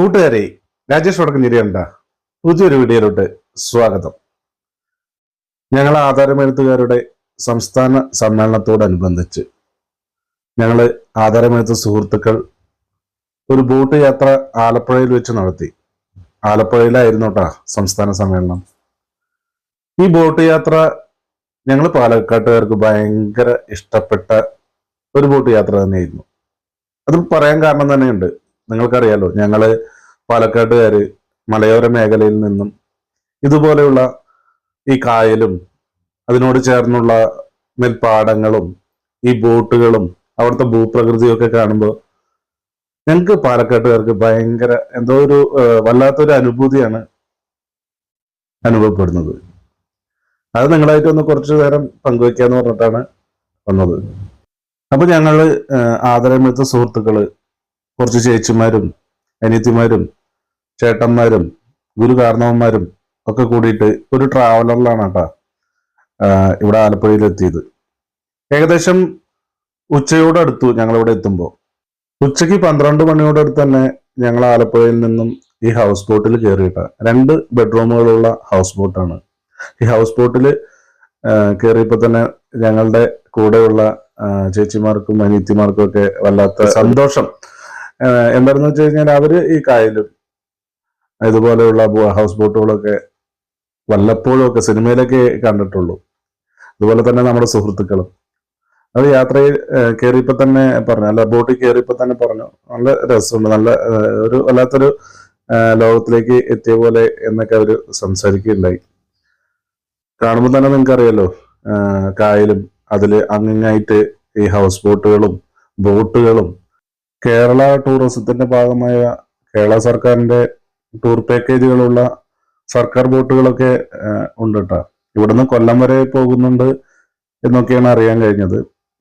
കൂട്ടുകാരെ രാജേഷ് വടക്കഞ്ചേരിയുണ്ട പുതിയൊരു വീഡിയോയിലോട്ട് സ്വാഗതം. ഞങ്ങൾ ആധാരമെഴുത്തുകാരുടെ സംസ്ഥാന സമ്മേളനത്തോടനുബന്ധിച്ച് ഞങ്ങൾ ആധാരമെഴുത്ത് സുഹൃത്തുക്കൾ ഒരു ബോട്ട് യാത്ര ആലപ്പുഴയിൽ വെച്ച് നടത്തി. ആലപ്പുഴയിലായിരുന്നു കേട്ടാ സംസ്ഥാന സമ്മേളനം. ഈ ബോട്ട് യാത്ര ഞങ്ങൾ പാലക്കാട്ടുകാർക്ക് ഭയങ്കര ഇഷ്ടപ്പെട്ട ഒരു ബോട്ട് യാത്ര തന്നെയായിരുന്നു. അത് പറയാൻ കാരണം തന്നെയുണ്ട്. നിങ്ങൾക്കറിയാലോ ഞങ്ങൾ പാലക്കാട്ടുകാര് മലയോര മേഖലയിൽ നിന്നും ഇതുപോലെയുള്ള ഈ കായലും അതിനോട് ചേർന്നുള്ള നെൽപ്പാടങ്ങളും ഈ ബോട്ടുകളും അവിടുത്തെ ഭൂപ്രകൃതിയും ഒക്കെ കാണുമ്പോൾ ഞങ്ങൾക്ക് പാലക്കാട്ടുകാർക്ക് ഭയങ്കര എന്തോ ഒരു വല്ലാത്തൊരു അനുഭൂതിയാണ് അനുഭവപ്പെടുന്നത്. അത് നിങ്ങളായിട്ട് ഒന്ന് കുറച്ചു നേരം പങ്കുവെക്കാന്ന് പറഞ്ഞിട്ടാണ് വന്നത്. അപ്പൊ ഞങ്ങൾ ആദരമെടുത്ത സുഹൃത്തുക്കൾ കുറച്ച് ചേച്ചിമാരും അനിയത്തിമാരും ചേട്ടന്മാരും ഗുരു കാരണവന്മാരും ഒക്കെ കൂടിയിട്ട് ഒരു ട്രാവലറിലാണ് കേട്ടാ ഇവിടെ ആലപ്പുഴയിൽ എത്തിയത് ഏകദേശം ഉച്ചയോടടുത്തു ഞങ്ങൾ ഇവിടെ എത്തുമ്പോൾ ഉച്ചയ്ക്ക് പന്ത്രണ്ട് മണിയോടടുത്ത് തന്നെ ഞങ്ങൾ ആലപ്പുഴയിൽ നിന്നും ഈ ഹൗസ് ബോട്ടിൽ കയറിയിട്ട രണ്ട് ബെഡ്റൂമുകളുള്ള ഹൗസ് ബോട്ടാണ് ഈ ഹൗസ് ബോട്ടിൽ കയറിയപ്പോൾ തന്നെ ഞങ്ങളുടെ കൂടെയുള്ള ചേച്ചിമാർക്കും അനിയത്തിമാർക്കും ഒക്കെ വല്ലാത്ത സന്തോഷം. എന്താണെന്ന് വെച്ച് കഴിഞ്ഞാൽ അവർ ഈ കായലും ഇതുപോലെയുള്ള ഹൗസ് ബോട്ടുകളൊക്കെ വല്ലപ്പോഴും ഒക്കെ സിനിമയിലൊക്കെ കണ്ടിട്ടുള്ളൂ. അതുപോലെ തന്നെ നമ്മുടെ സുഹൃത്തുക്കളും. അത് യാത്രയിൽ കയറിയപ്പോ തന്നെ പറഞ്ഞു അല്ല ബോട്ടിൽ കയറിയപ്പോ തന്നെ പറഞ്ഞു നല്ല രസമുണ്ട് നല്ല ഒരു വല്ലാത്തൊരു ലോകത്തിലേക്ക് എത്തിയ പോലെ എന്നൊക്കെ അവർ സംസാരിക്കുകയുണ്ടായി. കാണുമ്പോൾ തന്നെ നിങ്ങൾക്കറിയാലോ കായലും അതിൽ അങ്ങിങ്ങായിട്ട് ഈ ഹൗസ് ബോട്ടുകളും ബോട്ടുകളും കേരള ടൂറിസത്തിന്റെ ഭാഗമായ കേരള സർക്കാരിന്റെ ടൂർ പാക്കേജുകളുള്ള സർക്കാർ ബോട്ടുകളൊക്കെ ഉണ്ട് കേട്ടോ ഇവിടുന്ന് കൊല്ലം വരെ പോകുന്നുണ്ട് എന്നൊക്കെയാണ് അറിയാൻ കഴിഞ്ഞത്.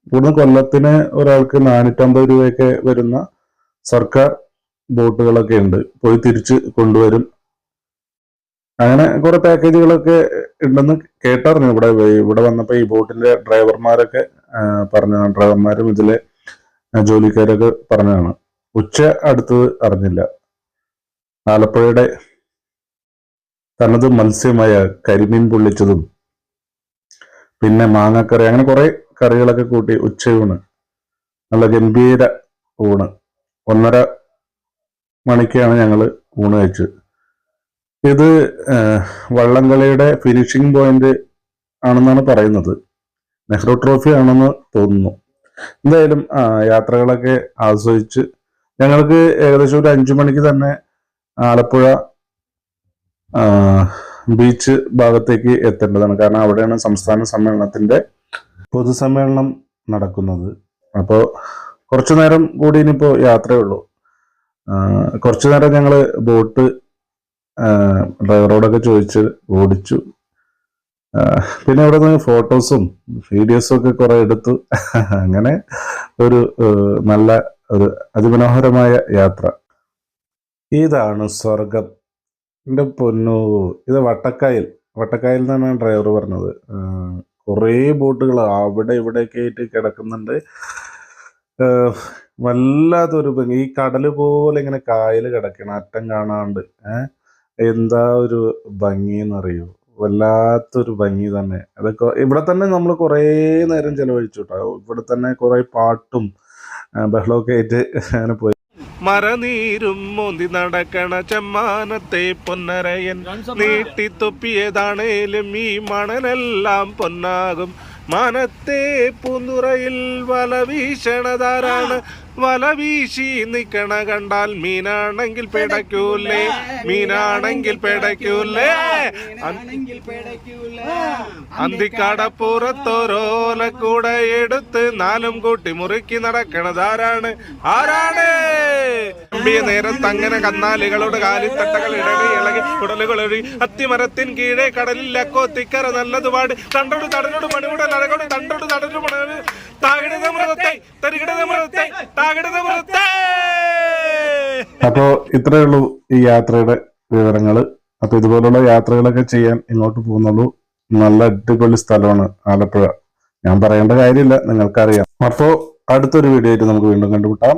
ഇവിടുന്ന് കൊല്ലത്തിന് ഒരാൾക്ക് നാനൂറ്റമ്പത് രൂപയൊക്കെ വരുന്ന സർക്കാർ ബോട്ടുകളൊക്കെ ഉണ്ട്. പോയി തിരിച്ച് കൊണ്ടുവരും. അങ്ങനെ കുറെ പാക്കേജുകളൊക്കെ ഉണ്ടെന്ന് കേട്ടറിഞ്ഞു. ഇവിടെ ഇവിടെ വന്നപ്പോൾ ഈ ബോട്ടിന്റെ ഡ്രൈവർമാരൊക്കെ പറഞ്ഞു ഡ്രൈവർമാരും ഇതിലെ ജോലിക്കാരൊക്കെ പറഞ്ഞതാണ്. ഉച്ച അടുത്തത് അറിഞ്ഞില്ല. ആലപ്പുഴയുടെ തനത് മത്സ്യമായ കരിമീൻ പൊള്ളിച്ചതും പിന്നെ മാങ്ങക്കറി അങ്ങനെ കുറെ കറികളൊക്കെ കൂട്ടി ഉച്ചയൂണ്. നല്ല ഗംഭീര ഊണ്. ഒന്നര മണിക്കാണ് ഞങ്ങൾ ഊണ് കഴിച്ചത്. ഇത് വള്ളംകളിയുടെ ഫിനിഷിംഗ് പോയിന്റ് ആണെന്നാണ് പറയുന്നത്. നെഹ്റു ട്രോഫി ആണെന്ന് തോന്നുന്നു. എന്തായാലും യാത്രകളൊക്കെ ആസ്വദിച്ച് ഞങ്ങൾക്ക് ഏകദേശം ഒരു അഞ്ചു മണിക്ക് തന്നെ ആലപ്പുഴ ബീച്ച് ഭാഗത്തേക്ക് എത്തേണ്ടതാണ്. കാരണം അവിടെയാണ് സംസ്ഥാന സമ്മേളനത്തിന്റെ പൊതുസമ്മേളനം നടക്കുന്നത്. അപ്പോൾ കുറച്ചു നേരം കൂടി ഇനിയിപ്പോൾ യാത്രയേ ഉള്ളൂ. കുറച്ചു നേരം ഞങ്ങൾ ബോട്ട് ഡ്രൈവറോടൊക്കെ ചോദിച്ച് ഓടിച്ചു. പിന്നെ അവിടെ നിന്ന് ഫോട്ടോസും വീഡിയോസും ഒക്കെ കുറെ എടുത്തു. അങ്ങനെ ഒരു നല്ല ഒരു അതിമനോഹരമായ യാത്ര. ഇതാണ് സ്വർഗം എന്റെ പൊന്നു ഇത് വട്ടക്കായൽ. വട്ടക്കായൽ എന്നാണ് ഡ്രൈവർ പറഞ്ഞത്. കുറേ ബോട്ടുകൾ അവിടെ ഇവിടെയൊക്കെ ആയിട്ട് കിടക്കുന്നുണ്ട്. വല്ലാത്തൊരു ഈ കടൽ പോലെ ഇങ്ങനെ കായൽ കിടക്കണം അറ്റം കാണാണ്ട് എന്താ ഒരു ഭംഗി എന്നറിയോ വല്ലാത്തൊരു ഭംഗി തന്നെ. അതൊക്കെ ഇവിടെ തന്നെ നമ്മൾ കുറേ നേരം ചെലവഴിച്ചു കേട്ടോ ഇവിടെ തന്നെ കുറേ പാട്ടും ബഹളമൊക്കെ ആയിട്ട് അങ്ങനെ പോയി. മരനീരും മോന്തി നടക്കണ ചെമ്മാനത്തെ പൊന്നരയൻ നീട്ടിത്തൊപ്പിയതാണേലും ഈ മണനെല്ലാം പൊന്നാകും. മാനത്തെ പൂന്തുറയിൽ വല വീശണതാരാണ്? വല വീശി നിക്കണ കണ്ടാൽ മീനാണെങ്കിൽ പിടയ്ക്കൂലേ. മീനാണെങ്കിൽ പിടയ്ക്കൂലേ. അന്തിക്കടപ്പുറത്തോരോല കൂടെ എടുത്ത് നാലും കൂട്ടി മുറുക്കി നടക്കണതാരാണ്? ആരാണ്? അമ്പിയ നേരത്ത് അങ്ങനെ കന്നാലികളുടെ കാലിത്തട്ടകൾ ഇടറി ഇളകി കുടലുകളൊഴി അത്തിമരത്തിൻ കീഴെ കടലിൽ അക്കോ തിക്കര നല്ലത് പാട്. തണ്ടോട് തടനോട് മണിമുടൽ അഴകോട് തണ്ടോട് തടനു മണ താകിടത മൃതത്തെ തരികിടത മൃതത്തെ താകിടത മൃതത്തെ അപ്പോ ഇത്രയേ ഉള്ളൂ ഈ യാത്രയുടെ വിവരങ്ങൾ. അപ്പൊ ഇതുപോലുള്ള യാത്രകളൊക്കെ ചെയ്യാൻ ഇങ്ങോട്ട് പോകുന്നുള്ളൂ. നല്ല അടിപൊളി സ്ഥലമാണ് ആലപ്പുഴ. ഞാൻ പറയേണ്ട കാര്യമില്ല നിങ്ങൾക്കറിയാം. അപ്പോ അടുത്തൊരു വീഡിയോ ആയിട്ട് നമുക്ക് വീണ്ടും കണ്ടുമുട്ടാം.